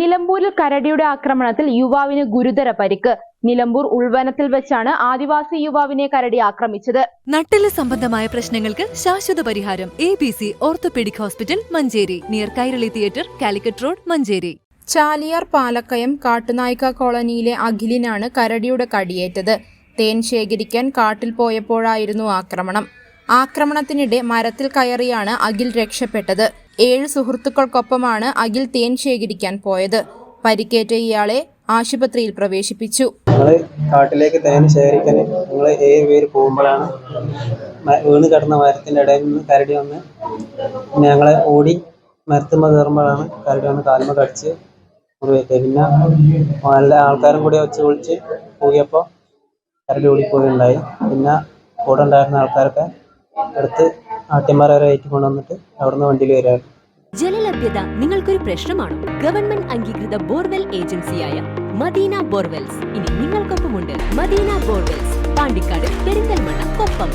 നിലമ്പൂരിൽ കരടിയുടെ ആക്രമണത്തിൽ യുവാവിന് ഗുരുതര പരിക്ക്. നിലമ്പൂർ ഉൾവനത്തിൽ വെച്ചാണ് ആദിവാസി യുവാവിനെ കരടി ആക്രമിച്ചത്. നട്ടിൽ സംബന്ധമായ പ്രശ്നങ്ങൾക്ക് ശാശ്വത പരിഹാരം A B C orthopaedic hospital Manjeri. Near Kairali theatre Calicut road Manjeri. Chaliyar Palakkayam Kattunayaka കോളനിയിലെ അഖിലിനാണ് കരടിയുടെ കടിയേറ്റത്. തേൻ ശേഖരിക്കാൻ കാട്ടിൽ പോയപ്പോഴായിരുന്നു ആക്രമണം. ആക്രമണത്തിനിടെ മരത്തിൽ കയറിയാണ് അഖിൽ രക്ഷപ്പെട്ടത്. ഏഴ് സുഹൃത്തുക്കൾക്കൊപ്പമാണ് അഖിൽ തേൻ ശേഖരിക്കാൻ പോയത്. പരിക്കേറ്റ ഇയാളെ ആശുപത്രിയിൽ പ്രവേശിപ്പിച്ചു. കാട്ടിലേക്ക് തേൻ ശേഖരിക്കാൻ ഞങ്ങൾ ഏഴ് പേര് പോകുമ്പോഴാണ് വീണ് കിടന്ന മരത്തിന്റെ ഇടയിൽ നിന്ന് കരടി വന്ന് പിന്നെ ഞങ്ങളെ ഓടി മരത്തുമ്മ കയറുമ്പോഴാണ് കരടി വന്ന് കാൽമ കടിച്ച് മുറിവേറ്റത്. പിന്നെ നല്ല ആൾക്കാരും കൂടി വെച്ച് വിളിച്ച് പോയപ്പോൾ കരടി ഓടിപ്പോയി ഉണ്ടായി പിന്നെ കൂടെ ഉണ്ടായിരുന്ന ആൾക്കാരൊക്കെ എടുത്ത് ആട്ടിമാരെ വരെ ഏറ്റി കൊണ്ടുവന്നിട്ട് അവിടുന്ന് വണ്ടിയിൽ വരികയാണ്. ജലലഭ്യത നിങ്ങൾക്കൊരു പ്രശ്നമാണോ? ഗവൺമെന്റ് അംഗീകൃത ബോർവെൽ ഏജൻസിയായ മദീന ബോർവെൽസ്. ഇനി നിങ്ങൾക്കൊപ്പമുണ്ട് മദീന ബോർവെൽസ്. പാണ്ടിക്കാട് പെരിന്തൽമണ്ണ കൊപ്പം.